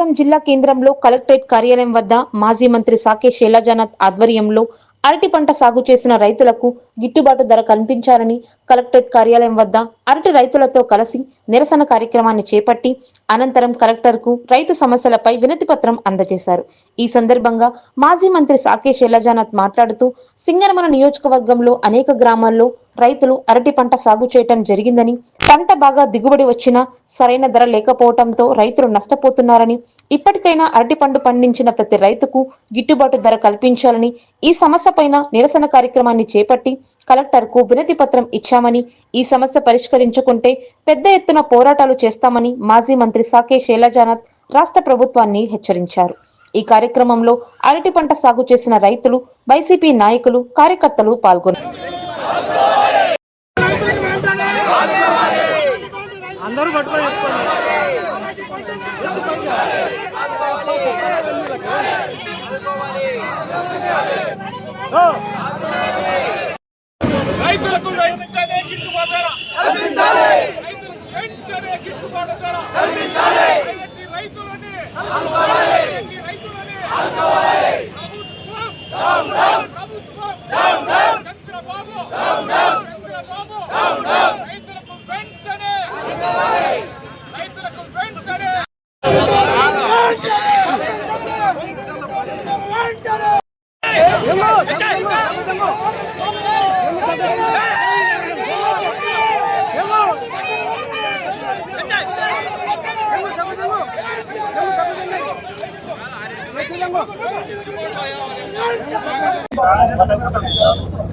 అనంతపురం జిల్లా కేంద్రంలో కలెక్టరేట్ కార్యాలయం వద్ద మాజీ మంత్రి సాకే శైలజానాథ్ ఆధ్వర్యంలో అరటి పంట సాగు చేసిన రైతులకు గిట్టుబాటు ధర కల్పించాలని కలెక్టరేట్ కార్యాలయం వద్ద అరటి రైతులతో కలిసి నిరసన కార్యక్రమాన్ని చేపట్టి అనంతరం కలెక్టర్కు రైతు సమస్యలపై వినతి పత్రం అందజేశారు. ఈ సందర్భంగా మాజీ మంత్రి సాకే శైలజానాథ్ మాట్లాడుతూ సింగరమన నియోజకవర్గంలో అనేక గ్రామాల్లో రైతులు అరటి పంట సాగు చేయటం జరిగిందని పంట బాగా దిగుబడి వచ్చినా సరైన ధర లేకపోవడంతో రైతులు నష్టపోతున్నారని ఇప్పటికైనా అరటి పండు పండించిన ప్రతి రైతుకు గిట్టుబాటు ధర కల్పించాలని ఈ సమస్య పైన నిరసన కార్యక్రమాన్ని చేపట్టి కలెక్టర్కు వినతి పత్రం ఇచ్చామని ఈ సమస్య పరిష్కరించకుంటే పెద్ద ఎత్తున పోరాటాలు చేస్తామని మాజీ మంత్రి సాకే శైలజానాథ్ రాష్ట్ర ప్రభుత్వాన్ని హెచ్చరించారు. ఈ కార్యక్రమంలో అరటి పంట సాగు చేసిన రైతులు వైసీపీ నాయకులు కార్యకర్తలు పాల్గొన్నారు. అందరూ పట్టుకొని చెప్పుకోండి. రైతులకు వెంటనే గిట్టుబాటు రైతులకు వెంటనే గిట్టుబాటు రైతులని ఆదుకోవాలి రైతులని ఆదుకోవాలి ప్రభుత్వం ప్రభుత్వం చంద్రబాబు చంద్రబాబు రైతులకు వెంటనే రైతులకు వెంటనే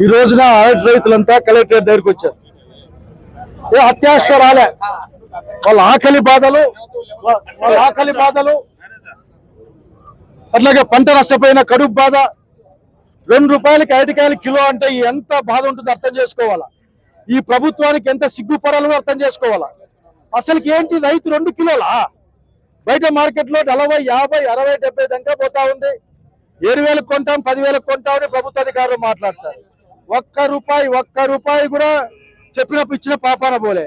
ఈ రోజున అరటి రైతులంతా కలెక్టర్ దగ్గరికి వచ్చారు. ఏ అత్యాశ రాలే వాళ్ళ ఆకలి బాధలు వాళ్ళ ఆకలి బాధలు అట్లాగే పంట నష్టపోయిన కడుపు బాధ రెండు రూపాయలకి అరటికాయలు కిలో అంటే ఎంత బాధ ఉంటుందో అర్థం చేసుకోవాలా? ఈ ప్రభుత్వానికి ఎంత సిగ్గుపడాలో అర్థం చేసుకోవాలా? అసలుకి ఏంటి రైతు రెండు కిలోలా? బయట మార్కెట్లో నలభై యాభై అరవై డెబ్బై దాకా పోతా ఉంది. ఏడు వేలకు కొంటాం పదివేలకు కొంటామని ప్రభుత్వ అధికారులు మాట్లాడతారు. ఒక్క రూపాయి ఒక్క రూపాయి కూడా చెప్పినప్పుడు ఇచ్చిన పాపాన పోలే.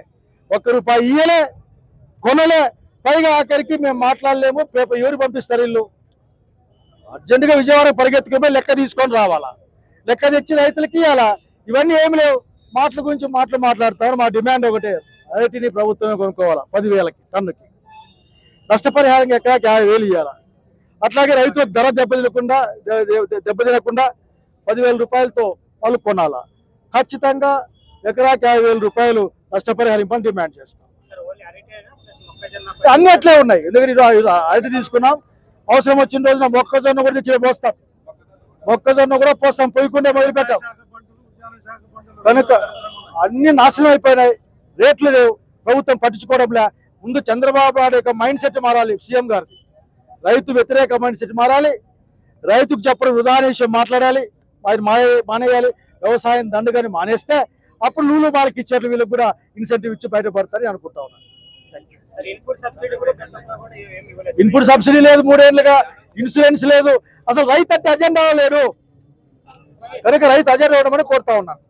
ఒక్క రూపాయి ఇయ్యలే కొనలే. పైగా ఆఖరికి మేము మాట్లాడలేము పేపర్ ఎవరు పంపిస్తారు ఇల్లు? అర్జెంటుగా విజయవాడ పరిగెత్తుకుపోయి లెక్క తీసుకొని రావాలా? లెక్క తెచ్చి రైతులకి ఇవ్వాలా ఇవన్నీ ఏమి లేవు. మాటల గురించి మాటలు మాట్లాడతారు. మా డిమాండ్ ఒకటే అరటిని ప్రభుత్వమే కొనుక్కోవాలా? పదివేలకి టన్నుకి. నష్టపరిహారం ఎక్కడ యాభై వేలు ఇవ్వాలా అట్లాగే రైతులకు ధర దెబ్బతినకుండా దెబ్బతినకుండా పదివేల రూపాయలతో వాళ్ళు కొనాలా? ఖచ్చితంగా ఎకరాకి యాభై వేల రూపాయలు నష్టపరిహారం డిమాండ్ చేస్తాం. అన్ని అట్లే ఉన్నాయి. ఎందుకంటే అరటి తీసుకున్నాం. అవసరం వచ్చిన రోజున మొక్కజొన్న కూడా తెచ్చి పోస్తాం. మొక్కజొన్న కూడా పోస్తాం. పోయకుండా మొదలు పెట్టాం. కనుక అన్ని నాశనం అయిపోయినాయి. రేట్లు లేవు. ప్రభుత్వం పట్టించుకోవడం లే. ముందు చంద్రబాబు నాయుడు యొక్క మైండ్ సెట్ మారాలి సీఎం గారికి రైతు వ్యతిరేక మైండ్ సెట్ మారాలి. రైతుకు చెప్పడం వృధా అనే విషయం మాట్లాడాలి. ఆయన మానే మానేయాలి. వ్యవసాయం దండుగాని మానేస్తే అప్పుడు నూలు వాళ్ళకి ఇచ్చేట్లు వీళ్ళకి కూడా ఇన్సెంటివ్ ఇచ్చి బయటపడతారని అనుకుంటా ఉన్నాను. ఇన్పుట్ సబ్సిడీ లేదు మూడేళ్ళుగా ఇన్సూరెన్స్ లేదు. అసలు రైతు అంటే అజెండా లేడు. కనుక రైతు అజెండా ఇవ్వడం కోరుతా ఉన్నాను.